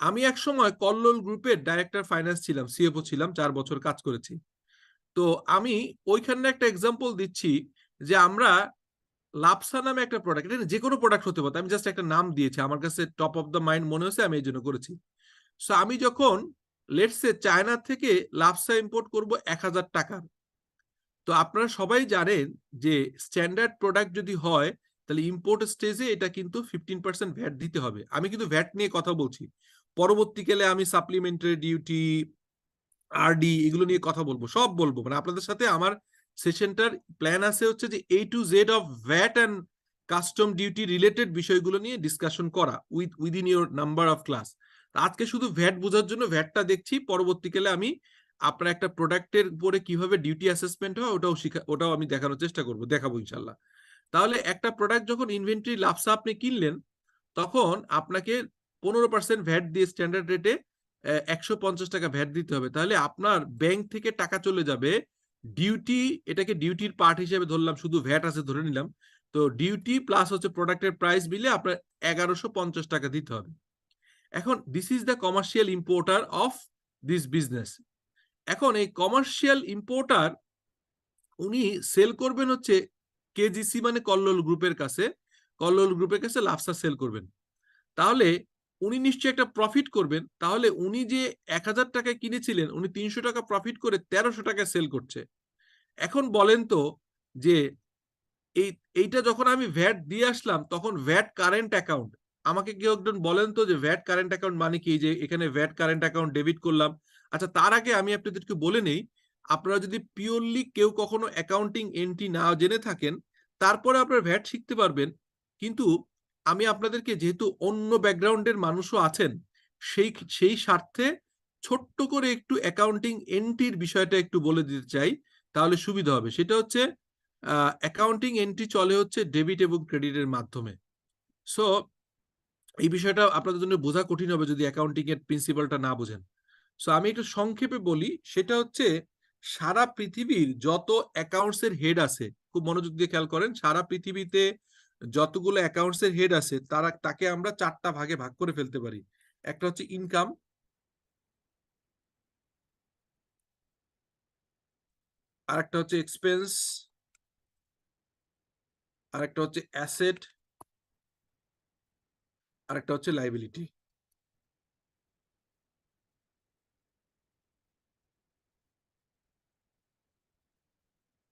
আমি এক সময় কল্লোল গ্রুপের ডাইরেক্টর ফাইন্যান্স ছিলাম সিএফও ছিলাম, চার বছর কাজ করেছি। তো আমি ওইখানে একটা এক্সাম্পল দিচ্ছি যে আমরা লাপসা নামে একটা প্রোডাক্ট যে কোনো প্রোডাক্ট হতে পারে, আমি জাস্ট একটা নাম দিয়েছি, আমার কাছে টপ অফ দ্য মাইন্ড মনে হয়েছে, আমি এই জন্য করেছি। সো আমি যখন লেটসে চায়না থেকে লাপসা ইম্পোর্ট করব এক হাজার টাকার তো আপনারা সবাই জানেন যে স্ট্যান্ডার্ড প্রোডাক্ট যদি হয়, তাহলে ইম্পোর্ট স্টেজে এটা কিন্তু ফিফটিন পার্সেন্ট ভ্যাট দিতে হবে। আমি কিন্তু ভ্যাট নিয়ে কথা বলছি। পরবর্তীকালে আমি সাপ্লিমেন্টারি ডিউটি আরডি এগুলো নিয়ে কথা বলব, সব বলব। মানে আপনাদের সাথে আমার সেশনটার প্ল্যান আছে হচ্ছে যে A to Z of VAT and custom duty related বিষয়গুলো নিয়ে ডিসকাশন করা with within your number of class আজকে শুধু ভ্যাট বোঝার জন্য ভ্যাটটা দেখছি, পরবর্তীকালে আমি আপনার একটা প্রোডাক্টের উপরে কীভাবে ডিউটি অ্যাসেসমেন্ট হয় ওটাও শিখা, ওটাও আমি দেখানোর চেষ্টা করব, দেখাবো ইনশাল্লাহ তাহলে একটা প্রোডাক্ট যখন ইনভেন্টরি লাভসা আপনি কিনলেন, তখন আপনাকে পনেরো পার্সেন্ট ভ্যাট দিয়ে স্ট্যান্ডার্ড রেটে একশো পঞ্চাশ টাকা ভ্যাট দিতে হবে। তাহলে আপনার ব্যাংক থেকে টাকা চলে যাবে। ডিউটি এটাকে ডিউটির পার্ট হিসেবে ধরলাম, শুধু ভ্যাট আছে ধরে নিলাম। তো ডিউটি প্লাস হচ্ছে প্রোডাক্টের প্রাইস মিলে আপনার এগারোশো পঞ্চাশ টাকা দিতে হবে। এখন this is the commercial importer of this business এখন, এই কমার্শিয়াল ইম্পোর্টার উনি সেল করবেন হচ্ছে কেজিসি মানে কল্লোল গ্রুপের কাছে। কল্লোল গ্রুপের কাছে লাফসা সেল করবেন। তাহলে উনি নিশ্চয়ই একটা প্রফিট করবেন, তাহলে উনি যে এক হাজার টাকায় কিনেছিলেন, উনি তিনশো টাকা প্রফিট করে তেরোশো টাকায় সেল করছে। এখন বলেন তো যে এই, এইটা যখন আমি ভ্যাট দিয়ে আসলাম, তখন ভ্যাট কারেন্ট অ্যাকাউন্ট আমাকে কেউ একজন বলেন তো যে ভ্যাট কারেন্ট অ্যাকাউন্ট মানে কি? যে এখানে ভ্যাট কারেন্ট অ্যাকাউন্ট ডেবিট করলাম। আচ্ছা তার আগে আমি আপনাদেরকে বলে নেই, আপনারা যদি পিওরলি কেউ কখনো অ্যাকাউন্টিং এন্ট্রি না জেনে থাকেন, তারপরে আপনারা ভ্যাট শিখতে পারবেন। কিন্তু আমি আপনাদেরকে যেহেতু অন্য ব্যাকগ্রাউন্ডের মানুষও আছেন, সেই সেই স্বার্থে ছোট্ট করে একটু অ্যাকাউন্টিং এন্ট্রির বিষয়টা একটু বলে দিতে চাই, তাহলে সুবিধা হবে। সেটা হচ্ছে অ্যাকাউন্টিং এন্ট্রি চলে হচ্ছে ডেবিট এবং ক্রেডিটের মাধ্যমে। সো এই বিষয়টা আপনাদের জন্য বোঝা কঠিন হবে যদি অ্যাকাউন্টিং এর প্রিন্সিপালটা না বোঝেন। সো আমি একটু সংক্ষেপে বলি, সেটা হচ্ছে সারা পৃথিবীর যত অ্যাকাউন্টস এর হেড আছে, খুব মনোযোগ দিয়ে খেয়াল করেন, সারা পৃথিবীতে যতগুলো অ্যাকাউন্টস এর হেড আছে, তারা, তাকে আমরা চারটা ভাগে ভাগ করে ফেলতে পারি। একটা হচ্ছে ইনকাম আর একটা হচ্ছে এক্সপেন্স আর একটা হচ্ছে অ্যাসেট আর একটা হচ্ছে লাইবিলিটি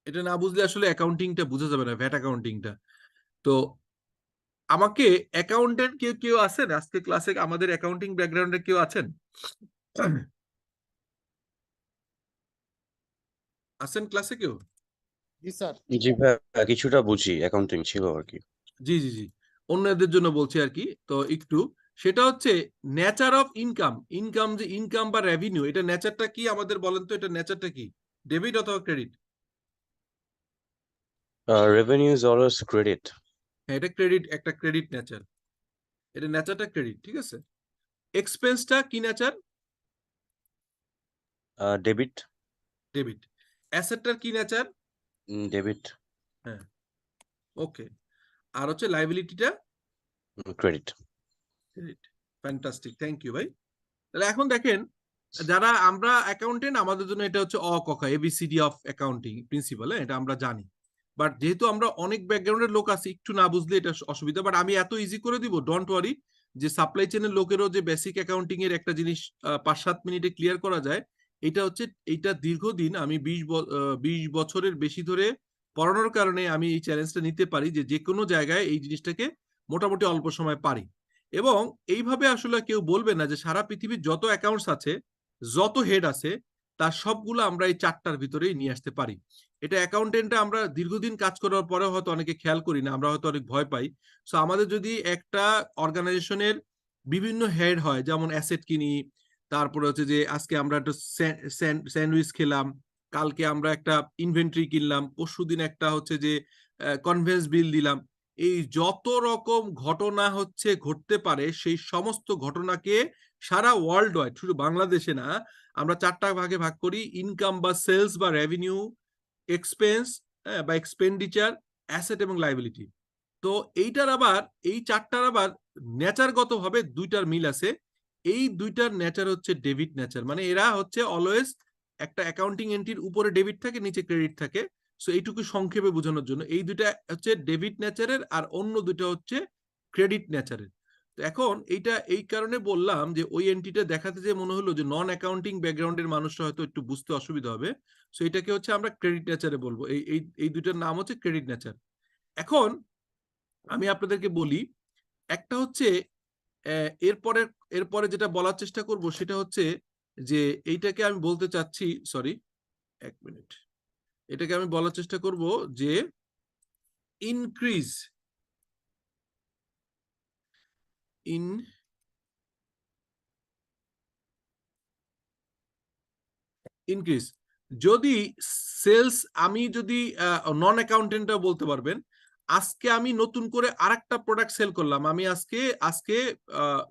এটা না বুঝলে আসলে অ্যাকাউন্টিংটা বোঝা যাবে না ভ্যাট অ্যাকাউন্টিংটা তো আমাকে অ্যাকাউন্টেন্ট কেউ কেউ আছেন? আজকে ক্লাসে আমাদের অ্যাকাউন্টিং ব্যাকগ্রাউন্ডে কেউ আছেন? আছেন ক্লাসে কেউ? জি স্যার। জি ভাই কিছুটা বুঝি অ্যাকাউন্টিং ছিল আর কি। জি জি জি। অন্যদের জন্য বলছি আর কি তো একটু। সেটা হচ্ছে নেচার অফ ইনকাম ইনকাম যে ইনকাম বা রেভিনিউ এটা নেচারটা কি আমাদের বলেন তো? এটা নেচারটা কি? ডেবিট অথবা credit revenue is always credit হ্যাঁ এটা ক্রেডিট একটা ক্রেডিট নেচার এটা নেচারটা ক্রেডিট ঠিক আছে? এক্সপেন্সটা কি নেচার ডেবিট ডেবিট অ্যাসেটটার কি নেচার ডেবিট হ্যাঁ। ওকে আর হচ্ছে লাইবিলিটিটা credit credit fantastic thank you ভাই। তাহলে এখন দেখেন যারা আমরা অ্যাকাউন্টেন্ট আমাদের জন্য এটা হচ্ছে অ ক খ এবিসিডি অফ অ্যাকাউন্টিং প্রিন্সিপাল এটা আমরা জানি। বাট যেহেতু আমরা অনেক ব্যাকগ্রাউন্ডের লোক আছি, একটু না বুঝলে এটা অসুবিধা বাট আমি এত ইজি করে দিব ডোন্ট ওয়ারি যে সাপ্লাই চেনের লোকেরও যে বেসিক অ্যাকাউন্টিং এর একটা জিনিস পাঁচ সাত মিনিটে ক্লিয়ার করা যায়, এটা হচ্ছে, এইটা দীর্ঘদিন আমি বিশ বিশ বছরের বেশি ধরে পড়ানোর কারণে আমি এই চ্যালেঞ্জটা নিতে পারি যে যে কোনো জায়গায় এই জিনিসটাকে মোটামুটি অল্প সময় পারি। এবং এইভাবে আসলে কেউ বলবে না যে সারা পৃথিবীর যত অ্যাকাউন্টস আছে, যত হেড আছে তার সবগুলো আমরা এই চারটার ভিতরেই নিয়ে আসতে পারি। এটা অ্যাকাউন্টেন্টে আমরা দীর্ঘদিন কাজ করার পরে হয়তো অনেকে খেয়াল করি না, আমরা হয়তো অনেক ভয় পাই। সো আমাদের যদি একটা অর্গানাইজেশনের বিভিন্ন হেড হয়, যেমন অ্যাসেট কিনি, তারপরে হচ্ছে যে আজকে আমরা একটা স্যান্ডউইচ খেলাম, কালকে আমরা একটা ইনভেন্টরি কিনলাম, পরশু দিন একটা হচ্ছে যে কনভেন্স বিল দিলাম। এই যত রকম ঘটনা হচ্ছে, ঘটতে পারে, সেই সমস্ত ঘটনাকে সারা ওয়ার্ল্ড ওয়াইড শুধু বাংলাদেশে না, আমরা চারটা ভাগে ভাগ করি ইনকাম বা সেলস বা রেভিনিউ এক্সপেন্স বা এক্সপেন্ডিচার অ্যাসেট এবং লাইবিলিটি তো এইটার আবার, এই চারটার আবার নেচারগত ভাবে দুইটার মিল আছে। এই দুইটার নেচার হচ্ছে ডেবিট নেচার মানে এরা হচ্ছে অলওয়েজ একটা অ্যাকাউন্টিং এন্ট্রির উপরে ডেবিট থাকে, নিচে ক্রেডিট থাকে। সো এইটুকু সংক্ষেপে বোঝানোর জন্য, এই দুইটা হচ্ছে ডেবিট নেচারের আর অন্য দুইটা হচ্ছে ক্রেডিট নেচারের তো এখন এইটা, এই কারণে বললাম যে ওই এন্ট্রিটা দেখাতে যে মনে হলো যে নন অ্যাকাউন্টিং ব্যাকগ্রাউন্ডের মানুষরা হয়তো একটু বুঝতে অসুবিধা হবে। সো এটাকে হচ্ছে আমরা ক্রেডিট নেচারে বলব। এই এই দুইটার নাম হচ্ছে ক্রেডিট নেচার এখন আমি আপনাদেরকে বলি, একটা হচ্ছে এরপরে এরপরে যেটা বলার চেষ্টা করব সেটা হচ্ছে যে এইটাকে আমি বলতে চাচ্ছি সরি এক মিনিট এটাকে আমি বলার চেষ্টা করব যে ইনক্রিজ ইন ইনক্রিজ। যদি সেলস আমি যদি নন অ্যাকাউন্টেন্টটা বলতে পারবেন, আজকে আমি নতুন করে আরেকটা প্রোডাক্ট সেল করলাম। আমি আজকে আজকে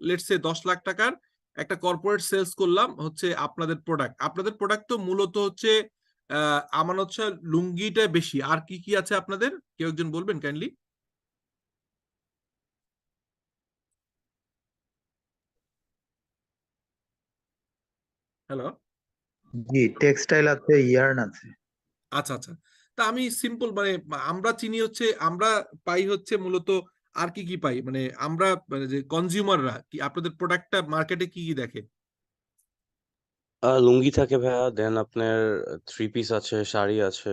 লেটস দশ লাখ টাকার একটা কর্পোরেট সেলস করলাম হচ্ছে আপনাদের প্রোডাক্ট আপনাদের প্রোডাক্ট তো মূলত হচ্ছে আমার হচ্ছে লুঙ্গিটা বেশি। আর কি কি আছে আপনাদের? কেউ একজন বলবেন কাইন্ডলি হ্যালো জি টেক্সটাইল আছে ইয়ার্ন আছে। আচ্ছা আচ্ছা। তা আমি সিম্পল মানে আমরা চিনি হচ্ছে আমরা পাই হচ্ছে মূলত আর কি কি পাই? মানে আমরা মানে যে কনজিউমাররা কি আপনাদের প্রোডাক্টটা মার্কেটে কি কি দেখে? আহ, লুঙ্গি থাকে ভাইয়া দেন আপনার থ্রি পিস আছে শাড়ি আছে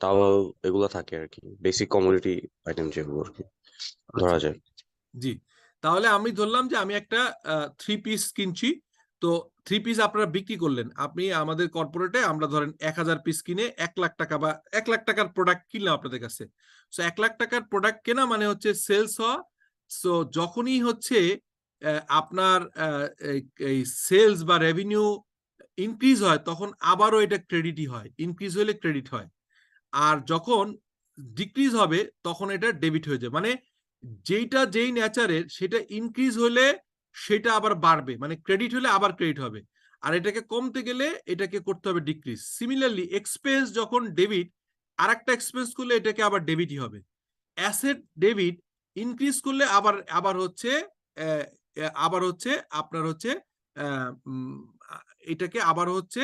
টাওয়াল এগুলো থাকে আর কি। বেসিক কমোডিটি আইটেম যেগুলো আর কি ধরা আচ্ছা। যায়। জি। তাহলে আমি ধরলাম যে আমি একটা থ্রি পিস কিনছি। তো থ্রি পিস আপনারা বিক্রি করলেন। আপনি আমাদের কর্পোরেটে আমরা ধরেন এক হাজার পিস কিনে এক লাখ টাকা বা এক লাখ টাকার প্রোডাক্ট কিনলাম আপনাদের কাছে। সো এক লাখ টাকার প্রোডাক্ট কেনা মানে হচ্ছে সেলস হওয়া। সো যখনই হচ্ছে আপনার এই- সেলস বা রেভিনিউ ইনক্রিজ হয়, তখন আবারও এটা ক্রেডিটই হয়। ইনক্রিজ হলে ক্রেডিট হয়। আর যখন ডিক্রিজ হবে, তখন এটা ডেবিট হয়ে যায়। মানে যেইটা যেই নেচারের সেটা ইনক্রিজ হলে সেটা আবার বাড়বে মানে ক্রেডিট হলে আবার ক্রেডিট হবে। আর এটাকে কমতে গেলে এটাকে করতে হবে ডিক্রিজ সিমিলারলি এক্সপেন্স যখন ডেবিট আর একটা এক্সপেন্স করলে এটাকে আবার ডেবিটই হবে। অ্যাসেট ডেবিট ইনক্রিজ করলে আবার আবার হচ্ছে আবার হচ্ছে আপনার হচ্ছে এটাকে আবার হচ্ছে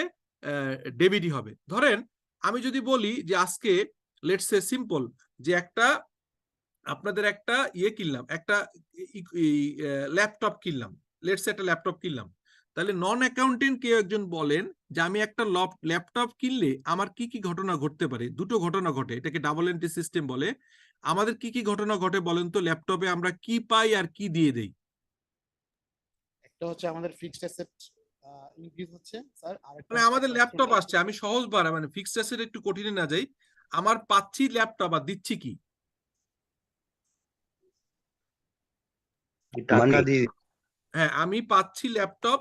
ডেবিটই হবে। ধরেন আমি যদি বলি যে আজকে লেটস সে সিম্পল যে একটা আপনাদের একটা ইয়ে কিনলাম একটা ল্যাপটপ কিনলাম লেটস একটা ল্যাপটপ কিনলাম। তাহলে নন অ্যাকাউন্টেন্ট কেউ একজন বলেন যে আমি একটা ল্যাপটপ কিনলে আমার কি কি ঘটনা ঘটতে পারে? দুটো ঘটনা ঘটে এটাকে ডাবল এন্ট্রি সিস্টেম বলে। আমাদের কি কি ঘটনা ঘটে বলেন তো ল্যাপটপে আমরা কি পাই আর কি দিয়ে দেই? একটা হচ্ছে আমাদের ফিক্সড অ্যাসেট ইনক্রিজ হচ্ছে স্যার মানে আমাদের ল্যাপটপ আসছে আমি সহজ বাড়া মানে ফিক্সড অ্যাসেট একটু কঠিনে না যাই। আমার পাচ্ছি ল্যাপটপ আর দিচ্ছি কি টাকা Money. দিয়ে হ্যাঁ আমি পাচ্ছি ল্যাপটপ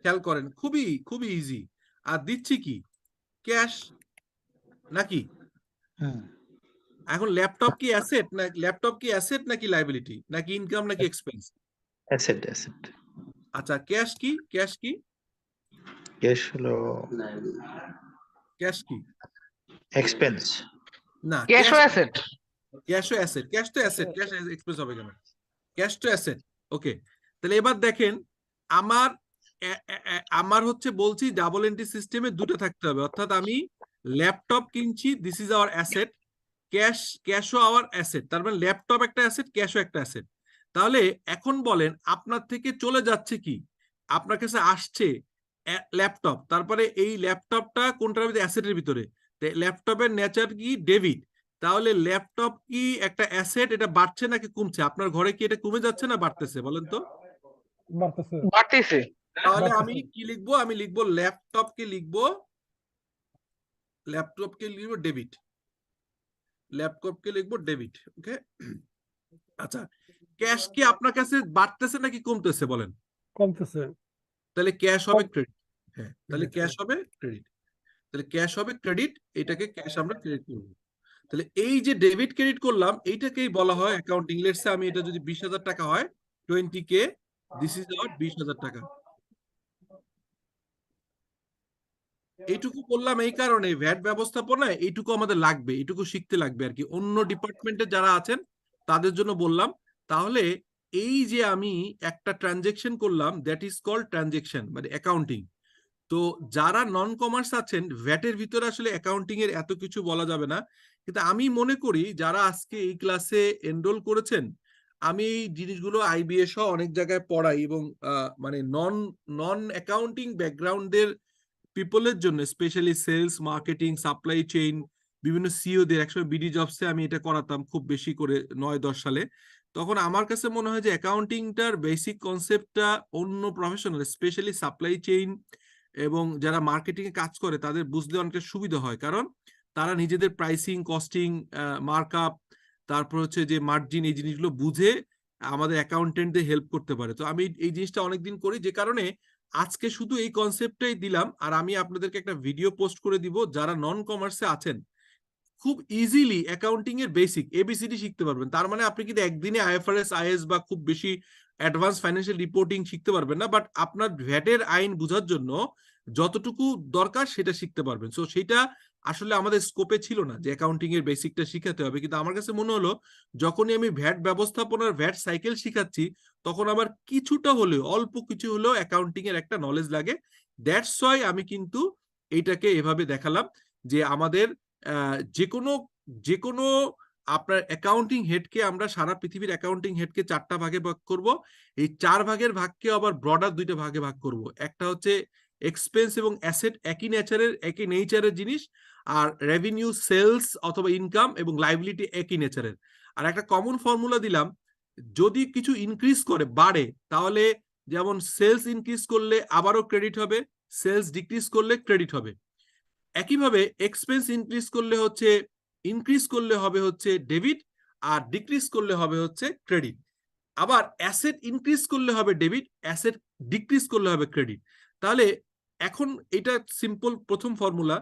খেয়াল করেন খুবই খুবই ইজি আর দিচ্ছি কি? ক্যাশ নাকি? হুম। এখন ল্যাপটপ কি অ্যাসেট না ল্যাপটপ কি অ্যাসেট নাকি লাইবিলিটি নাকি ইনকাম নাকি এক্সপেন্স অ্যাসেট অ্যাসেট আচ্ছা ক্যাশ কি? ক্যাশ কি? ক্যাশ হলো ক্যাশ কি? এক্সপেন্স না ক্যাশ ও অ্যাসেট ক্যাশ ও অ্যাসেট ক্যাশ তো অ্যাসেট ক্যাশ এক্সপেন্স হবে কেন? ক্যাশ তো অ্যাসেট ওকে তাহলে এবার দেখেন, আমার আমার হচ্ছে বলছি ডাবল এন্ট্রি সিস্টেমে দুটো থাকতে হবে। অর্থাৎ আমি ল্যাপটপ কিনছি this is our asset cash ক্যাশও our asset তার মানে ল্যাপটপ একটা অ্যাসেট ক্যাশও একটা অ্যাসেট তাহলে এখন বলেন, আপনার থেকে চলে যাচ্ছে কি? আপনার কাছে আসছে ল্যাপটপ তারপরে এই ল্যাপটপটা কোনটার ভিতরে? অ্যাসেটের ভিতরে। ল্যাপটপের নেচার কি? ডেবিট তাহলে ল্যাপটপ কি একটা অ্যাসেট? এটা বাড়ছে নাকি কমছে? আপনার ঘরে কি এটা কমে যাচ্ছে না বাড়তেছে বলেন তো? বাড়তেছে। বাড়তেছে। তাহলে আমি কি লিখব? আমি লিখব ল্যাপটপকে লিখব? ল্যাপটপকে লিখব? ডেবিট। ল্যাপটপ কে লিখব? Debit okay? আচ্ছা ক্যাশ কি আপনার কাছে বাড়তেছে নাকি কমতেছে বলেন? কমতেছে। তাহলে ক্যাশ হবে ক্রেডিট। হ্যাঁ তাহলে ক্যাশ হবে ক্রেডিট। তাহলে ক্যাশ হবে ক্রেডিট এটাকে ক্যাশ আমরা ক্রেডিট করব তাহলে এই যে ডেবিট ক্রেডিট করলাম, এইটাকেই বলা হয় অ্যাকাউন্টিং লেটসে আমি এটা যদি বিশ হাজার টাকা হয় twenty K this is our বিশ হাজার টাকা। এইটুকু বললাম এই কারণে ভ্যাট ব্যবস্থাপনায় এইটুকু আমাদের লাগবে, এইটুকু শিখতে লাগবে আর কি। অন্য ডিপার্টমেন্টে যারা আছেন, তাদের জন্য বললাম, তাহলে এই যে আমি একটা ট্রানজেকশন করলাম দ্যাট ইজ কল ট্রানজেকশন মানে অ্যাকাউন্টিং তো যারা নন কমার্স আছেন ভ্যাটের ভিতরে আসলে অ্যাকাউন্টিং এর এত কিছু বলা যাবে না। কিন্তু আমি মনে করি যারা আজকে এই ক্লাসে এনরোল করেছেন, আমি এই জিনিসগুলো আইবিএস সহ অনেক জায়গায় পড়াই এবং মানে নন নন অ্যাকাউন্টিং ব্যাকগ্রাউন্ডের পিপলের জন্য specially sales marketing supply chain বিভিন্ন সিওদের একসময় বিডি জবসে আমি এটা করাতাম খুব বেশি করে নয়, দশ সালে। তখন আমার কাছে মনে হয় যে অ্যাকাউন্টিংটার বেসিক কনসেপ্টটা অন্য প্রফেশনাল স্পেশালি সাপ্লাই চেইন এবং যারা মার্কেটিং এ কাজ করে, তাদের বুঝতে অনেকটা সুবিধা হয়। কারণ তারা নিজেদের প্রাইসিং কস্টিং মার্কআপ তারপর হচ্ছে যে মার্জিন এই জিনিসগুলো বুঝে আমাদের অ্যাকাউন্টেন্টদের হেল্প করতে পারে। তো আমি এই জিনিসটা অনেকদিন করি যে কারণে আজকে শুধু এই কনসেপ্টটাই দিলাম আর আমি আপনাদেরকে একটা ভিডিও পোস্ট করে দিব যারা নন কমার্সে আছেন। খুব ইজিলি অ্যাকাউন্টিং এর basic A B C D শিখতে পারবেন। তার মানে আপনি কিন্তু একদিনে আইএফআরএস আইএস বা খুব বেশি অ্যাডভান্স ফাইন্যান্সিয়াল রিপোর্টিং শিখতে পারবেন না বাট আপনার ভ্যাটের আইন বোঝার জন্য যতটুকু দরকার সেটা শিখতে পারবেন। সো সেটা আসলে আমাদের স্কোপে ছিল না যে অ্যাকাউন্টিং এর বেসিকটা শিখাতে হবে। কিন্তু আমার কাছে মনে হলো, যখনই আমি ভ্যাট ব্যবস্থাপনার ভ্যাট সাইকেল শিখাচ্ছি, তখন আমার কিছুটা হলেও, অল্প কিছু হলেও অ্যাকাউন্টিং এর একটা নলেজ লাগে। দ্যাটস ওয়াই আমি কিন্তু এইটাকে এভাবে দেখালাম যে আমাদের যে কোনো যে কোনো আপনার অ্যাকাউন্টিং হেডকে আমরা সারা পৃথিবীর অ্যাকাউন্টিং হেডকে চারটা ভাগে ভাগ করব। এই চার ভাগের ভাগকে আবার ব্রডার দুইটা ভাগে ভাগ করব। একটা হচ্ছে এক্সপেন্স এবং অ্যাসেট একই নেচারের একই নেচারের জিনিস, আর রেভিনিউ সেলস অথবা ইনকাম এবং লাইবিলিটি একই নেচারের আর একটা কমন ফর্মুলা দিলাম, যদি কিছু ইনক্রিজ করে, বাড়ে, তাহলে যেমন সেলস ইনক্রিজ করলে আবারও ক্রেডিট হবে সেলস ডিক্রিজ করলে ক্রেডিট হবে। একইভাবে এক্সপেন্স ইনক্রিজ করলে হচ্ছে ইনক্রিজ করলে হবে হচ্ছে ডেবিট আর ডিক্রিজ করলে হবে হচ্ছে ক্রেডিট আবার অ্যাসেট ইনক্রিজ করলে হবে ডেবিট অ্যাসেট ডিক্রিজ করলে হবে ক্রেডিট তাহলে এখন এটা সিম্পল প্রথম ফর্মুলা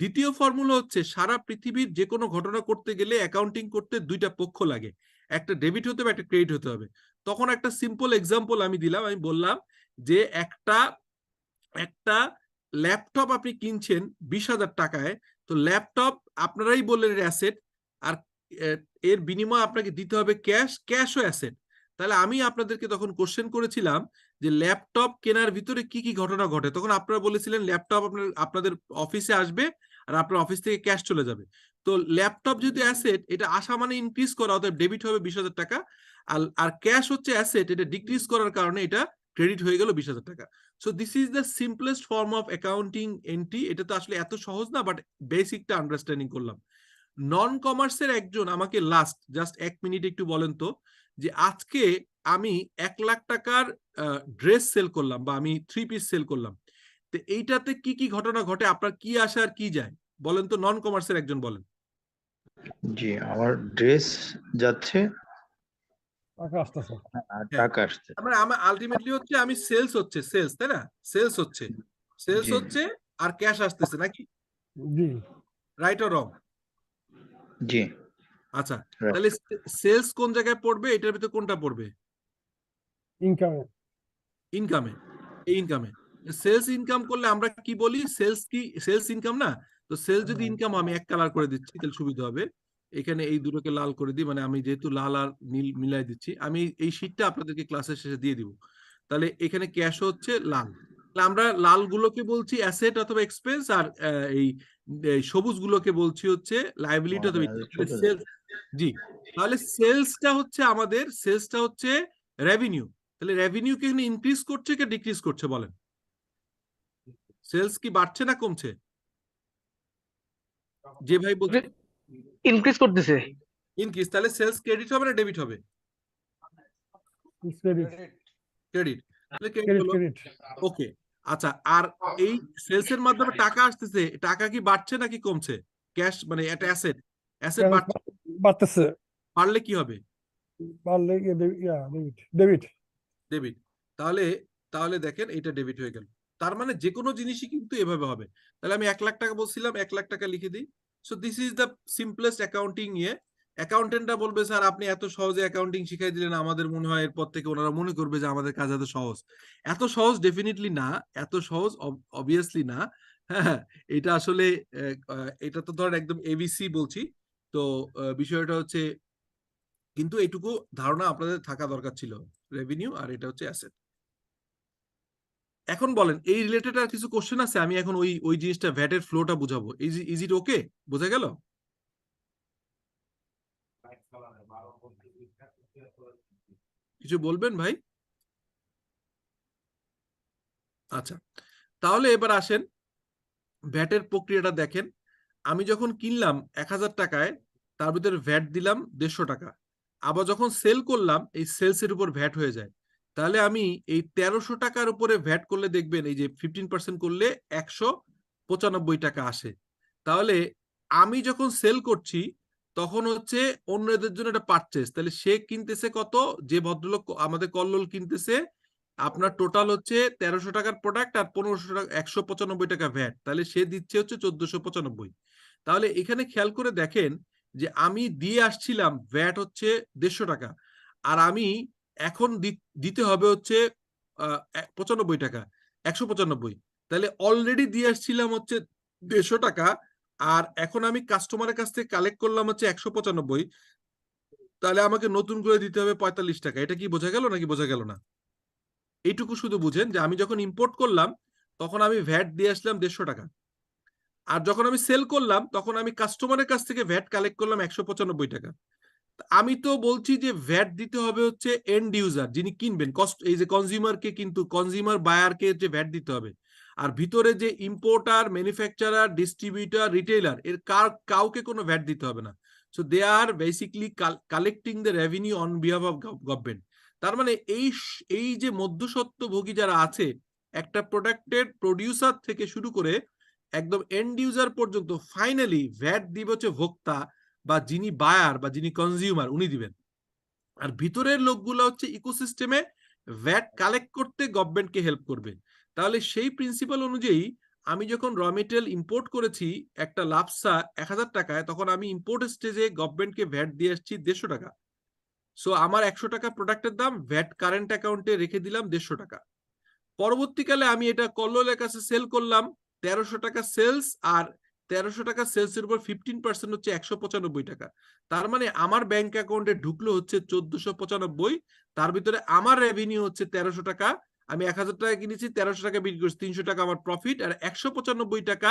দ্বিতীয় ফর্মুলা হচ্ছে সারা পৃথিবীর যে কোনো ঘটনা করতে গেলে অ্যাকাউন্টিং করতে দুইটা পক্ষ লাগে। একটা ডেবিট হতে হবে, একটা ক্রেডিট হতে হবে। তখন একটা সিম্পল এক্সাম্পল আমি দিলাম। আমি বললাম যে একটা একটা ল্যাপটপ আপনি কিনছেন বিশ হাজার টাকায়, তো ল্যাপটপ আপনারাই বললেন অ্যাসেট আর এর বিনিময়ে আপনাকে দিতে হবে ক্যাশ ক্যাশও অ্যাসেট তাহলে আমি আপনাদেরকে তখন কোশ্চেন করেছিলাম যে ল্যাপটপ কেনার ভিতরে কি কি ঘটনা ঘটে? তখন আপনারা বলেছিলেন ল্যাপটপ আপনার, আপনাদের অফিসে আসবে আর আপনার অফিস থেকে ক্যাশ চলে যাবে। তো ল্যাপটপ যেহেতু অ্যাসেট এটা আসা মানে ইনক্রিজ করা অর্থাৎ ডেবিট হবে বিশ হাজার টাকা। আর আর ক্যাশ হচ্ছে অ্যাসেট এটা ডিক্রিজ করার কারণে এটা ক্রেডিট হয়ে গেল বিশ হাজার টাকা। So this is the simplest form of accounting entry এটা তো আসলে এত সহজ না বাট বেসিকটা আন্ডারস্ট্যান্ডিং করলাম। নন কমার্সের একজন আমাকে লাস্ট জাস্ট এক মিনিট একটু বলেন তো, যে আজকে আমি এক লাখ টাকার ড্রেস সেল করলাম বা আমি থ্রি পিস সেল করলাম। তো এইটাতে কি কি ঘটনা ঘটে? আপনার কি আসে আর কি যায়? বলেন তো নন কমার্সের একজন বলেন। জি আমার ড্রেস যাচ্ছে। টাকা আসছে। আমরা আমার আলটিমেটলি হচ্ছে আমি সেলস হচ্ছে সেলস তাই না? সেলস হচ্ছে। সেলস হচ্ছে আর ক্যাশ আসতেছে নাকি? জি। রাইট অর রং জি। আচ্ছা তাহলে সেলস কোন জায়গায় পড়বে? এটার ভিতরে কোনটা পড়বে? ইনকামে ইনকামে এই ইনকামে সেলস ইনকাম করলে আমরা কি বলি? সেলস কি সেলস ইনকাম না? তো সেলস যদি ইনকাম আমি এক কালার করে দিচ্ছি তাহলে সুবিধা হবে। এখানে এই দুটোকে লাল করে দিই মানে আমি যেহেতু লাল আর নীল মিলাই দিচ্ছি আমি এই শীটটা আপনাদেরকে ক্লাসের শেষে দিয়ে দিব। তাহলে এখানে ক্যাশ হচ্ছে লাল। তাহলে আমরা লাল গুলোকে বলছি অ্যাসেট অথবা এক্সপেন্স আর এই এই সবুজ গুলোকে বলছি হচ্ছে লাইবিলিটি অথবা ছোট sales- জি তাহলে সেলসটা হচ্ছে আমাদের সেলসটা হচ্ছে রেভিনিউ তাহলে রেভিনিউ কি এখানে ইনক্রিজ করছে কি ডিক্রিজ করছে বলেন? সেলস কি বাড়ছে না কমছে? যে ভাই বলছে। ইনক্রিজ করতেছে। ইনক্রিজ তাহলে সেলস ক্রেডিট হবে না ডেবিট হবে? ক্রেডিট ওকে আচ্ছা আর এই সেলস এর মাধ্যমে টাকা আসতেছে টাকা কি বাড়ছে নাকি কমছে? ক্যাশ মানে একটা অ্যাসেট অ্যাসেট বাড়ছে। বাড়তেছে। বাড়লে কি হবে? বাড়লে ডেবিট ডেবিট তাহলে তাহলে দেখেন এটা ডেবিট হয়ে গেল। তার মানে যে কোনো জিনিসই কিন্তু এভাবে হবে। তাহলে আমি এক লাখ টাকা বলছিলাম, এক লাখ টাকা লিখে দিই। So this is the simplest accounting ইয়ে। অ্যাকাউন্টেন্টরা বলবে, স্যার, আপনি এত সহজে অ্যাকাউন্টিং শিখাই দিলেন। আমাদের মনে হয় এরপর থেকে ওনারা মনে করবে যে আমাদের কাজ এত সহজ। এত সহজ ডেফিনেটলি না, এত সহজ অবভিয়াসলি না। হ্যাঁ এটা আসলে এটা তো ধর একদম এবিসি বলছি। তো বিষয়টা হচ্ছে কিন্তু এইটুকু ধারণা আপনাদের থাকা দরকার ছিল রেভিনিউ আর এটা হচ্ছে অ্যাসেট এখন বলেন, এই রিলেটেড আর কিছু কোশ্চেন আছে, আমি এখন ওই ওই জিনিসটা ভ্যাটের ফ্লোটা বুঝাবো। ইজ ইট ওকে বোঝা গেল? কিছু বলবেন ভাই? আচ্ছা তাহলে এবার আসেন ভ্যাটের প্রক্রিয়াটা দেখেন। আমি যখন কিনলাম এক হাজার টাকায়, তার ভিতরে ভ্যাট দিলাম দেড়শো টাকা। আবার যখন সেল করলাম, এই সেলসের উপর ভ্যাট হয়ে যায়। তাহলে আমি এই তেরোশো টাকার উপরে ভ্যাট করলে দেখবেন, এই যে ফিফটিন পার্সেন্ট করলে একশো পঁচানব্বই টাকা আসে। তাহলে আমি যখন সেল করছি, তখন হচ্ছে অন্যদের জন্য এটা পারচেস তাহলে সে কিনতেছে কত? যে ভদ্রলোক আমাদের কল্লোল কিনতেছে, আপনার টোটাল হচ্ছে তেরোশো টাকার প্রোডাক্ট আর পনেরোশো টাকা, একশো পঁচানব্বই টাকা ভ্যাট তাহলে সে দিচ্ছে হচ্ছে চোদ্দশো পঁচানব্বই। তাহলে এখানে খেয়াল করে দেখেন যে আমি দিয়ে আসছিলাম ভ্যাট হচ্ছে দেড়শো টাকা। আর আমি এখন দিতে হবে হচ্ছে পঁচানব্বই টাকা, একশো পঁচানব্বই। তাহলে অলরেডি দিয়ে আসছিলাম হচ্ছে দেড়শো টাকা, আর এখন আমি কাস্টমারের কাছ থেকে কালেক্ট করলাম হচ্ছে একশো পঁচানব্বই। তাহলে আমাকে নতুন করে দিতে হবে পঁয়তাল্লিশ টাকা। এটা কি বোঝা গেল নাকি বোঝা গেল না? এইটুকু শুধু বুঝেন যে আমি যখন ইম্পোর্ট করলাম, তখন আমি ভ্যাট দিয়ে আসলাম দেড়শো টাকা। আর যখন আমি সেল করলাম, তখন আমি কাস্টমারের কাছ থেকে ভ্যাট কালেক্ট করলাম একশো পঁচানব্বই টাকা। আমি তো বলছি যে ভ্যাট দিতে হবে হচ্ছে এন্ড ইউজার যিনি কিনবেন। কস্ট এই যে কনজিউমারকে কিন্তু কনজিউমার বায়ারকে যে ভ্যাট দিতে হবে। আর ভিতরে যে ইম্পোর্টার ম্যানুফ্যাকচারার ডিস্ট্রিবিউটার রিটেইলার এর কার, কাউকে কোনো ভ্যাট দিতে হবে না। So they are basically collecting the revenue on behalf of government তার মানে এই এই যে মধ্যস্বত্বভোগী যারা আছে, একটা প্রোডাক্টের প্রডিউসার থেকে শুরু করে একদম এন্ড ইউজার পর্যন্ত ফাইনালি ভ্যাট দিবে হচ্ছে ভোক্তা বা যিনি বায়ার বা যিনি কনজিউমার উনি দিবেন। আর ভিতরের লোকগুলো হচ্ছে ইকোসিস্টেমে ভ্যাট কালেক্ট করতে গভর্নমেন্টকে হেল্প করবে। তাহলে সেই প্রিন্সিপাল অনুযায়ী আমি যখন র মেটেরিয়াল ইম্পোর্ট করেছি একটা লাপসা এক হাজার টাকায়, তখন আমি ইম্পোর্ট স্টেজে গভর্নমেন্টকে ভ্যাট দিয়ে আসছি দেড়শো টাকা। সো আমার একশো টাকা প্রোডাক্টের দাম ভ্যাট কারেন্ট অ্যাকাউন্টে রেখে দিলাম দেড়শো টাকা। পরবর্তীকালে আমি এটা কল্লোলের কাছে সেল করলাম তেরোশো টাকা সেলস আর তেরোশো টাকা সেলস এর উপর ফিফটিন পার্সেন্ট হচ্ছে একশো পঁচানব্বই টাকা। তার মানে আমার ব্যাংক অ্যাকাউন্টে ঢুকলো হচ্ছে চোদ্দশো পঁচানব্বই, তার ভিতরে আমার রেভিনিউ হচ্ছে তেরোশো টাকা, আমি এক হাজার টাকা কিনেছি, তেরোশো টাকা বিক্রি করছি, তিনশো টাকা আমার প্রফিট আর একশো পঁচানব্বই টাকা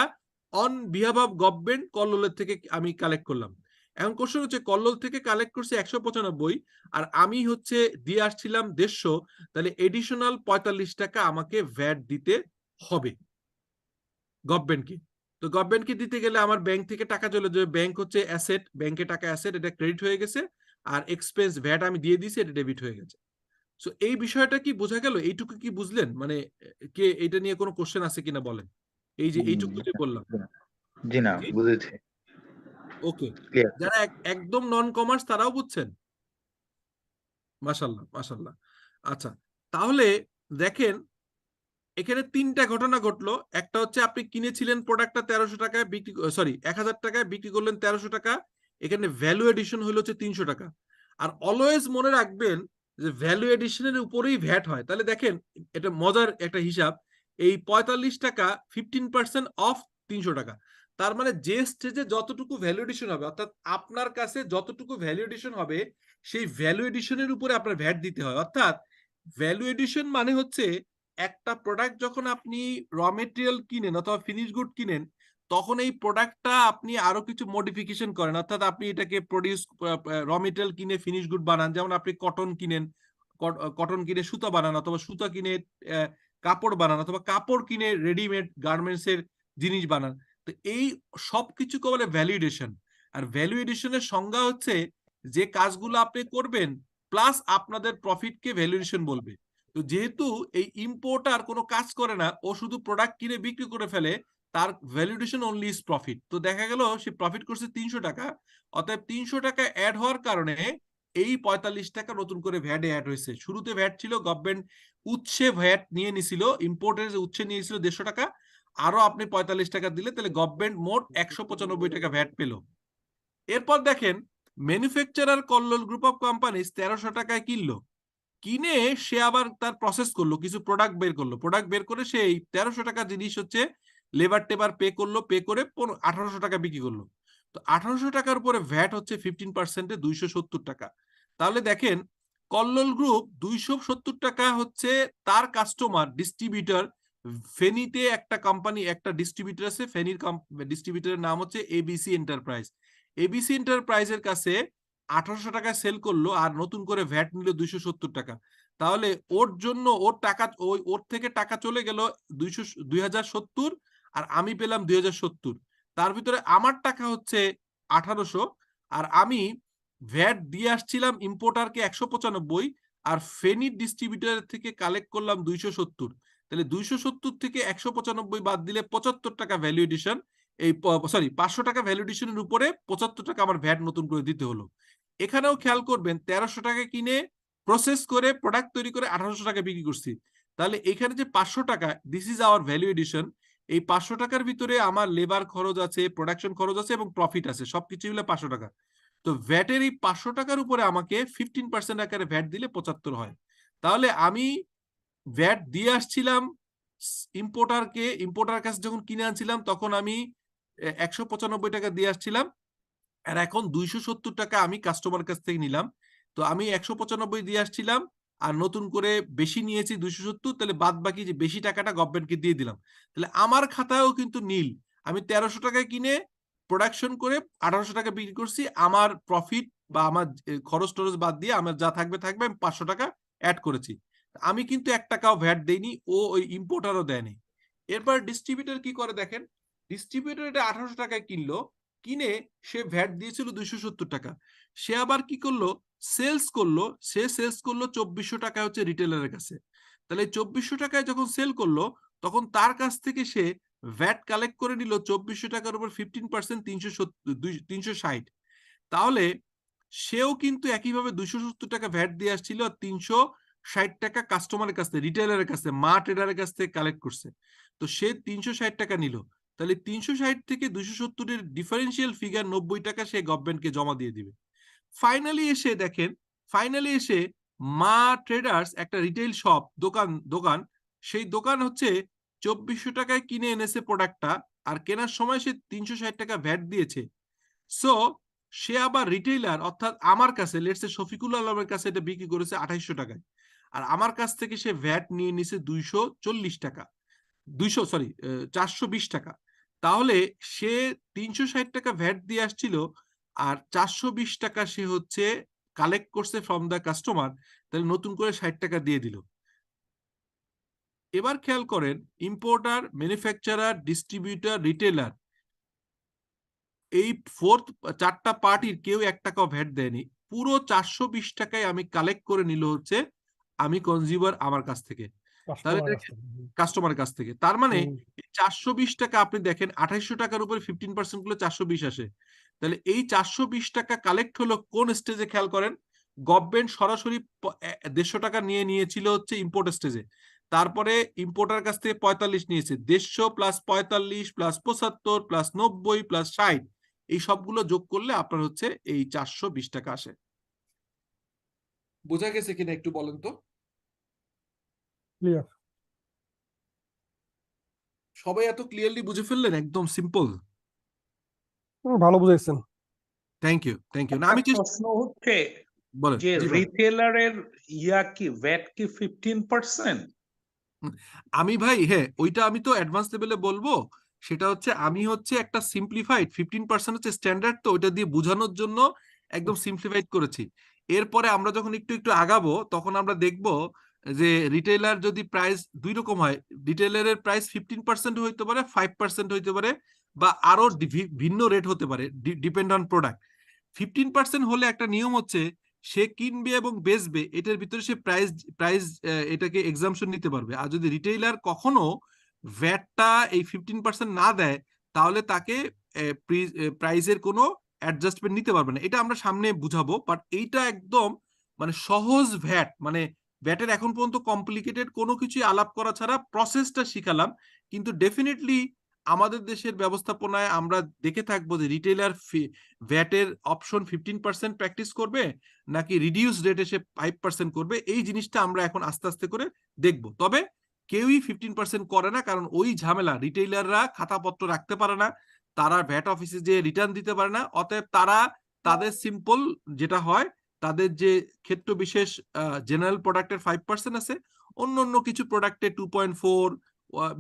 অন বিহাভ অফ গভর্নমেন্ট কল্লোলের থেকে আমি কালেক্ট করলাম। এখন কোশ্চেন হচ্ছে কল্লোল থেকে কালেক্ট করছি একশো পঁচানব্বই আর আমি হচ্ছে দিয়ে আসছিলাম দেড়শো, তাহলে এডিশনাল পঁয়তাল্লিশ টাকা আমাকে ভ্যাট দিতে হবে। গভর্নমেন্টকে তো গভর্নমেন্টকে দিতে গেলে আমার ব্যাংক থেকে টাকা চলে যাবে। ব্যাংক হচ্ছে অ্যাসেট ব্যাংকে টাকা অ্যাসেট এটা ক্রেডিট হয়ে গেছে। আর এক্সপেন্স ভ্যাট আমি দিয়ে দিয়েছি এটা ডেবিট হয়ে গেছে। সো এই বিষয়টা কি বোঝা গেল? এইটুকু কি বুঝলেন? মানে কে এটা নিয়ে কোনো কোশ্চেন আছে কিনা বলেন? এই যে এইটুকু যে বললাম। জি না বুঝেছি। ওকে যারা একদম নন কমার্স তারাও বুঝছেন? মাশাল্লাহ মাশাল্লাহ আচ্ছা তাহলে দেখেন এখানে তিনটা ঘটনা ঘটলো। একটা হচ্ছে আপনি কিনেছিলেন প্রোডাক্টটা তেরোশো টাকায় বিক্রি সরি এক হাজার টাকায় বিক্রি করলেন তেরোশো টাকা, এখানে ভ্যালু এডিশন হলো হচ্ছে তিনশো টাকা। আর অলওয়েজ মনে রাখবেন যে ভ্যালু এডিশনের উপরেই ভ্যাট হয়। তাহলে দেখেন, এটা মজার একটা হিসাব। এই পঁয়তাল্লিশ টাকা ফিফটিন পার্সেন্ট অফ তিনশো টাকা। তার মানে যে স্টেজে যতটুকু ভ্যালু এডিশন হবে, অর্থাৎ আপনার কাছে যতটুকু ভ্যালু এডিশন হবে, সেই ভ্যালু এডিশনের উপরে আপনার ভ্যাট দিতে হয়। অর্থাৎ ভ্যালু এডিশন মানে হচ্ছে একটা প্রোডাক্ট যখন আপনি র মেটেরিয়াল কিনেন অথবা ফিনিশ গুড কিনেন, তখন এই প্রোডাক্টটা আপনি আরও কিছু মডিফিকেশন করেন। অর্থাৎ আপনি এটাকে প্রডিউস র মেটেরিয়াল কিনে ফিনিশ গুড বানান। যেমন আপনি কটন কিনেন কটন কিনে সুতা বানান অথবা সুতা কিনে কাপড় বানান অথবা কাপড় কিনে রেডিমেড গার্মেন্টস এর জিনিস বানান। তো এই সব কিছুকে বলে ভ্যালিডেশন আর ভ্যালু এডিশনের সংজ্ঞা হচ্ছে যে কাজগুলো আপনি করবেন প্লাস আপনাদের প্রফিটকে ভ্যালুয়েশন বলবে। তো যেহেতু এই ইম্পোর্টার কোনো কাজ করে না, ও শুধু প্রোডাক্ট কিনে বিক্রি করে ফেলে, তার ভ্যালুয়েশন অনলি ইজ প্রফিট তো দেখা গেল সে প্রফিট করছে তিনশো টাকা, অতএব তিনশো টাকা অ্যাড হওয়ার কারণে এই পঁয়তাল্লিশ টাকা নতুন করে ভ্যাট অ্যাড হয়েছে। শুরুতে ভ্যাট ছিল গভর্নমেন্ট উচ্ছে ভ্যাট নিয়ে নিছিল ইম্পোর্টের উচ্ছে নিয়েছিল দেড়শো টাকা আরও আপনি পঁয়তাল্লিশ টাকা দিলে তাহলে গভর্নমেন্ট মোট একশো পঁচানব্বই টাকা ভ্যাট পেল। এরপর দেখেন manufacturer Kallol group of companies তেরোশো টাকায় কিনলো। কিনে সে আবার তার প্রসেস করল, কিছু প্রোডাক্ট বের করল। প্রোডাক্ট বের করে সে এই তেরোশো টাকা জিনিস হচ্ছে লেবার টেবার পে করল পে করে আঠারোশো টাকা বিক্রি করল। তো আঠারোশো টাকার উপরে ভ্যাট হচ্ছে ফিফটিন পার্সেন্টে দুইশো সত্তর টাকা। তাহলে দেখেন, কল্লোল গ্রুপ দুইশো সত্তর টাকা হচ্ছে তার কাস্টমার ডিস্ট্রিবিউটর ফেনীতে একটা কোম্পানি একটা ডিস্ট্রিবিউটর আছে, ফেনীর ডিস্ট্রিবিউটরের নাম হচ্ছে এবিসি এন্টারপ্রাইজ এবিসি এন্টারপ্রাইজের কাছে আঠারোশো টাকা সেল করল আর নতুন করে ভ্যাট নিল দুইশো সত্তর টাকা। তাহলে ওর জন্য ওর টাকা, ওই ওর থেকে টাকা চলে গেল দুইশো দুই হাজার সত্তর আর আমি পেলাম দুই হাজার সত্তর। তার ভিতরে আমার টাকা হচ্ছে আঠারোশো আর আমি ভ্যাট দিয়ে আসছিলাম ইম্পোর্টারকে একশো পঁচানব্বই আর ফেনির ডিস্ট্রিবিউটার থেকে কালেক্ট করলাম দুইশো সত্তর। তাহলে দুইশো সত্তর থেকে একশো পঁচানব্বই বাদ দিলে পঁচাত্তর টাকা ভ্যালু এডিশন এই সরি পাঁচশো টাকা ভ্যালু এডিশনের উপরে পঁচাত্তর টাকা আমার ভ্যাট নতুন করে দিতে হলো। এখানেও খেয়াল করবেন তেরোশো টাকা কিনে প্রসেস করে প্রোডাক্ট তৈরি করে আঠারোশো টাকা বিক্রি করছি। তাহলে এখানে যে পাঁচশো টাকা this is our value addition এই পাঁচশো টাকার ভিতরে আমার লেবার খরচ আছে প্রোডাকশন খরচ আছে এবং প্রফিট আছে সবকিছু মিলে পাঁচশো টাকা। তো ভ্যাটের এই পাঁচশো টাকার উপরে আমাকে ফিফটিন পার্সেন্ট আকারে ভ্যাট দিলে পঁচাত্তর হয়। তাহলে আমি ভ্যাট দিয়ে আসছিলাম ইম্পোর্টারকে ইম্পোর্টার কাছে যখন কিনে আনছিলাম, তখন আমি একশো পঁচানব্বই টাকা দিয়ে আসছিলাম আর এখন দুইশো সত্তর টাকা আমি কাস্টমার কাছ থেকে নিলাম। তো আমি একশো পঁচানব্বই দিয়ে আসছিলাম আর নতুন করে বেশি নিয়েছি দুইশো সত্তর, তাহলে বাদ বাকি যে বেশি টাকাটা গভর্নমেন্টকে দিয়ে দিলাম। তাহলে আমার খাতায়ও কিন্তু নীল। আমি তেরোশো টাকায় কিনে প্রোডাকশন করে আঠারোশো টাকা বিক্রি করছি। আমার প্রফিট বা আমার খরচ টরচ বাদ দিয়ে আমার যা থাকবে থাকবে আমি পাঁচশো টাকা অ্যাড করেছি। আমি কিন্তু এক টাকাও ভ্যাট দেইনি, ও ওই ইম্পোর্টারও দেয়নি। এরপর ডিস্ট্রিবিউটর কি করে দেখেন? ডিস্ট্রিবিউটর এটা আঠারোশো টাকায় কিনলো। কিনে সে ভ্যাট দিয়েছিল দুইশো সত্তর টাকা। সে আবার কি করল? সেলস করল। সে সেলস করল চব্বিশশো টাকা হচ্ছে রিটেলারের কাছে। তাহলে চব্বিশশো টাকায় যখন সেল করল, তখন তার কাছ থেকে সে ভ্যাট কালেক্ট করে নিল চব্বিশশো টাকার উপর ফিফটিন পার্সেন্ট তিনশো তিনশো ষাট। তাহলে সেও কিন্তু একইভাবে দুইশো সত্তর টাকা ভ্যাট দিয়ে আসছিল আর তিনশো ষাট টাকা কাস্টমারের কাছ রিটেলারের কাছে মা ট্রেডারের কাছ থেকে কালেক্ট করছে। তো সে তিনশো ষাট টাকা নিল। তাহলে তিনশো ষাট থেকে দুইশো সত্তরের ডিফারেন্সিয়াল ফিগার নব্বই টাকা সে গভর্নমেন্টকে জমা দিয়ে দিবে। ফাইনালি এসে দেখেন ফাইনালি এসে মা ট্রেডার্স একটা রিটেল শপ দোকান দোকান, সেই দোকান হচ্ছে চব্বিশশো টাকায় কিনে এনেছে প্রোডাক্টটা আর কেনার সময় সে তিনশো ষাট টাকা ভ্যাট দিয়েছে। সো সে আবার রিটেইলার অর্থাৎ আমার কাছে লেটসে শফিকুল আলমের কাছে এটা বিক্রি করেছে আঠাইশশো টাকায়। আর আমার কাছ থেকে সে ভ্যাট নিয়ে নিছে দুইশো চল্লিশ টাকা। দুইশো সরি চারশো বিশ টাকা। তাহলে সে তিনশো ষাট টাকা ভ্যাট দিয়ে আসছিল আর চারশো বিশ টাকা সে হচ্ছে কালেক্ট করছে ফ্রম দ্য কাস্টমার তাহলে নতুন করে ষাট টাকা দিয়ে দিল। এবার খেয়াল করেন ইম্পোর্টার ম্যানুফ্যাকচারার ডিস্ট্রিবিউটার রিটেলার এই ফোর্থ চারটা পার্টির কেউ এক টাকাও ভ্যাট দেয়নি। পুরো চারশো বিশ টাকায় আমি কালেক্ট করে নিল হচ্ছে আমি কনজিউমার আমার কাছ থেকে। কাস্টমার কাস্টমারের কাছ থেকে। তার মানে চারশো বিশ টাকা আপনি দেখেন আঠাইশশো টাকার উপরে ফিফটিন পার্সেন্টগুলো চারশো বিশ আসে। তাহলে এই চারশো বিশ টাকা কালেক্ট হলো কোন স্টেজে খেয়াল করেন? গভর্নমেন্ট সরাসরি দেড়শো টাকা নিয়ে নিয়েছিল হচ্ছে ইম্পোর্ট স্টেজে তারপরে ইম্পোর্টার কাছ থেকে পঁয়তাল্লিশ নিয়েছে। দেড়শো প্লাস পঁয়তাল্লিশ প্লাস পঁচাত্তর প্লাস নব্বই প্লাস ষাট এই সবগুলো যোগ করলে আপনার হচ্ছে এই চারশো বিশ টাকা আসে। বোঝা গেছে কিনা একটু বলেন তো? ক্লিয়ার সবাই এত ক্লিয়ারলি বুঝে ফেললেন? একদম সিম্পল ভালো বুঝাইছেন। থ্যাংক ইউ থ্যাংক ইউ না আমি প্রশ্ন হচ্ছে বলেন যে ভাই। রিটেলারের ইয়া কি ভ্যাট কি ফিফটিন পার্সেন্ট আমি ভাই হ্যাঁ ওইটা আমি তো অ্যাডভান্স লেভেলে বলব। সেটা হচ্ছে আমি হচ্ছে একটা সিম্পলিফাইড ফিফটিন পার্সেন্ট হচ্ছে স্ট্যান্ডার্ড তো ওইটা দিয়ে বোঝানোর জন্য একদম সিম্পলিফাইড করেছি। এরপরে আমরা যখন একটু একটু আগাবো তখন আমরা দেখব যে রিটেলার যদি প্রাইস দুই রকম হয় রিটেলারের প্রাইস ফিফটিন পার্সেন্ট হইতে পারে ফাইভ পার্সেন্ট হইতে পারে, বা আরও ভিন্ন রেট হতে পারে depend on product fifteen percent হলে একটা নিয়ম হচ্ছে, সে কিনবে এবং বেচবে, এটার ভিতরে সে প্রাইস প্রাইস এটাকে এক্সামশন নিতে পারবে। আর যদি রিটেইলার কখনো ভ্যাটটা এই ফিফটিন পার্সেন্ট না দেয়, তাহলে তাকে প্রাইসের কোনো অ্যাডজাস্টমেন্ট নিতে পারবে না। এটা আমরা সামনে বুঝাবো বাট এইটা একদম মানে সহজ ভ্যাট মানে ভ্যাটের এখন পর্যন্ত কমপ্লিকেটেড কোনো কিছুই আলাপ করা ছাড়া প্রসেসটা শিখালাম। কিন্তু ডেফিনেটলি আমাদের দেশের ব্যবস্থাপনায় আমরা দেখে থাকব যে রিটেইলার ভ্যাটের অপশন ফিফটিন পার্সেন্ট প্র্যাকটিস করবে নাকি রিডিউস রেট এসে ফাইভ পার্সেন্ট করবে, এই জিনিসটা আমরা এখন আস্তে আস্তে করে দেখব। তবে কেউই ফিফটিন পার্সেন্ট করে না, কারণ ওই ঝামেলা রিটেইলাররা খাতাপত্র রাখতে পারে না, তারা ভ্যাট অফিসে যে রিটার্ন দিতে পারে না, অতএব তারা তাদের সিম্পল যেটা হয় তাদের যে ক্ষেত্র বিশেষ জেনারেল প্রোডাক্টের ফাইভ পার্সেন্ট আছে অন্য অন্য কিছু প্রোডাক্টে টু পয়েন্ট ফোর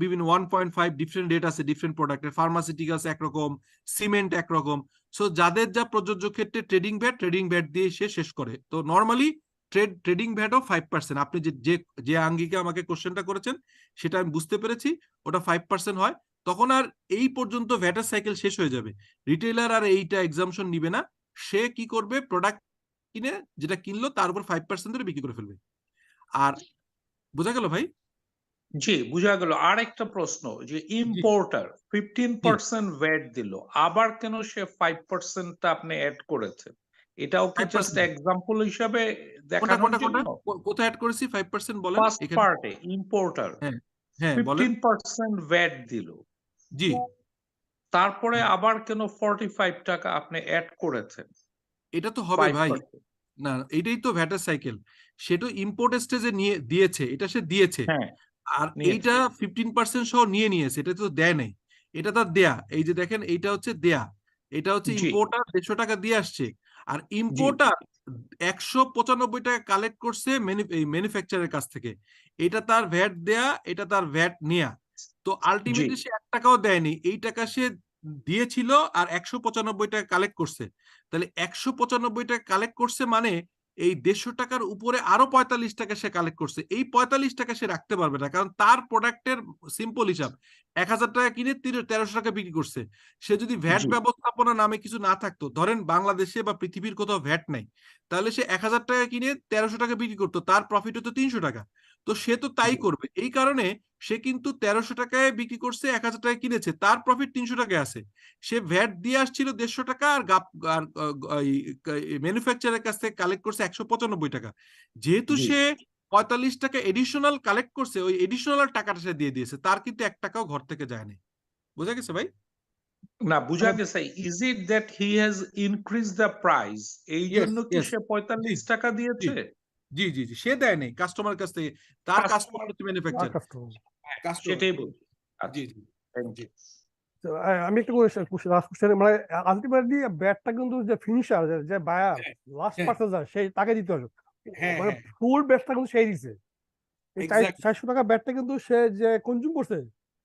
বিভিন্ন one point five different rate আছে ডিফারেন্ট প্রোডাক্টের ফার্মাসিউটিক্যালস একরকম সিমেন্ট একরকম। সো যাদের যা প্রযোজ্য ক্ষেত্রে ট্রেডিং ভ্যাট ট্রেডিং ভ্যাট দিয়ে সে শেষ করে। তো নর্মালি ট্রেড ট্রেডিং ভ্যাটও ফাইভ পার্সেন্ট আপনি যে যে আঙ্গিকে আমাকে কোশ্চেনটা করেছেন, সেটা আমি বুঝতে পেরেছি, ওটা ফাইভ পার্সেন্ট হয়। তখন আর এই পর্যন্ত ভ্যাটের সাইকেল শেষ হয়ে যাবে। রিটেলার আর এইটা এক্সামশন নিবে না। সে কি করবে? প্রোডাক্ট কিনে যেটা কিনলো তার উপর ফাইভ পার্সেন্ট ধরে বিক্রি করে ফেলবে। আর বোঝা গেল ভাই? জি বুঝা গেল। আর একটা প্রশ্ন যে ইম্পোর্টার ফিফটিন পার্সেন্ট ভ্যাট দিল আবার কেন সে ফাইভ পার্সেন্টটা আপনি অ্যাড করেছেন এটাও কি জাস্ট এক্সাম্পল হিসাবে দেখানোর জন্য? কোথায় অ্যাড করেছি? ফাইভ পার্সেন্ট বলেন ফার্স্ট পার্টে ইম্পোর্টার হ্যাঁ ভ্যাট দিল। জি। তারপরে আবার কেন ফর্টি ফাইভ টাকা আপনি অ্যাড করেছেন? এটা তো হবে ভাই। না এটাই তো ভ্যাটের সাইকেল। সে তো ইম্পোর্ট স্টেজে নিয়ে দিয়েছে এটা সে দিয়েছে। হ্যাঁ আর এইটা ফিফটিন পার্সেন্ট সহ নিয়ে নিয়েছে এটা তো দেয় নাই। এটা তার দেয়া। এই যে দেখেন এইটা হচ্ছে দেয়া। এটা হচ্ছে ইম্পোর্টার দেড়শো টাকা দিয়ে আসছে। আর ইম্পোর্টার একশো পঁচানব্বই টাকা কালেক্ট করছে ম্যানুফ্যাকচারের কাছ থেকে। এটা তার ভ্যাট দেয়া এটা তার ভ্যাট নেয়া। তো আলটিমেটলি সে এক টাকাও দেয়নি। এই টাকা সে দিয়েছিল আর একশো পঁচানব্বই টাকা কালেক্ট করছে। তাহলে একশো পঁচানব্বই টাকা কালেক্ট করছে মানে এই দেড়শো টাকার উপরে আরও পঁয়তাল্লিশ টাকা সে কালেক্ট করছে। এই পঁয়তাল্লিশ টাকা সে রাখতে পারবে না, কারণ তার প্রোডাক্টের সিম্পল হিসাব এক হাজার টাকা কিনে তেরোশো টাকা বিক্রি করছে। সে যদি ভ্যাট ব্যবস্থাপনা নামে কিছু না থাকতো ধরেন বাংলাদেশে বা পৃথিবীর কোথাও ভ্যাট নাই তাহলে সে এক হাজার টাকা কিনে তেরোশো টাকা বিক্রি করতো তার প্রফিট হতো তিনশো টাকা। তো সে তো তাই করবে। এই কারণে সে কিন্তু তেরোশো টাকায় বিক্রি করছে এক হাজার টাকা কিনেছে তার প্রফিট তিনশো টাকায় আছে। সে ভ্যাট দিয়ে আসছিল দেড়শো টাকা আর গাপ আর ম্যানুফ্যাকচারের কাছ থেকে কালেক্ট করছে একশো পঁচানব্বই টাকা। যেহেতু সে পঁয়তাল্লিশ টাকা এডিশনাল কালেক্ট করছে ওই এডিশনাল টাকাটা সে দিয়ে দিয়েছে। তার কিন্তু এক টাকাও ঘর থেকে যায়নি বোঝা গেছে ভাই? না বুঝা আমার- গেছে is it that he has increase the price এই জন্য কি সে পঁয়তাল্লিশ টাকা দিয়েছে? জি। জি জি সে দেয় নাই কাস্টমার কাছ থেকে। তার কাস্টমার হচ্ছে ম্যানুফ্যাকচার সেটাই বলছি। জি জি জি। আমি একটা কোয়েশ্চেন লাস্ট কোয়েশ্চেন মানে আলটিমেটলি ব্যাটটা কিন্তু যে ফিনিশার যে বায়ার লাস্ট হ্যাঁ। পার্সেন্ট সেই তাকে দিতে হবে। হ্যাঁ, মানে হ্যাঁ। ফুল ব্যাটটা কিন্তু সেই দিছে। চারশো টাকা ব্যাটটা কিন্তু সে যে কনজিউম করছে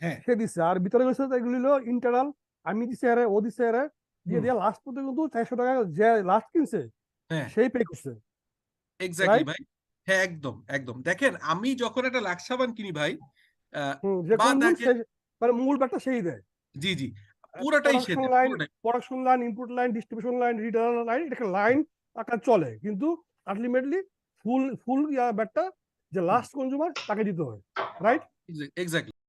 হ্যাঁ। সে দিচ্ছে আর ভিতরে গেছে তো এগুলো হলো ইন্টারনাল আমি দিছে আরে ও দিছে আরে দিয়ে দিয়ে লাস্ট পর্যন্ত কিন্তু চারশো টাকা যে লাস্ট কিনছে হ্যাঁ। সেই পে করছে। এক্স্যাক্টলি ভাই। হ্যাঁ একদম একদম। দেখেন আমি যখন একটা লাক্স সাবান কিনি ভাই মানে মূল ব্যাটটা সেই দেয়। জি জি। পুরোটাই সে production line input line distribution line return line এটা লাইন আকার চলে। কিন্তু আলটিমেটলি ফুল ফুল ব্যাটটা যে লাস্ট কনজিউমার তাকে দিতে হয় রাইট এক্স্যাক্টলি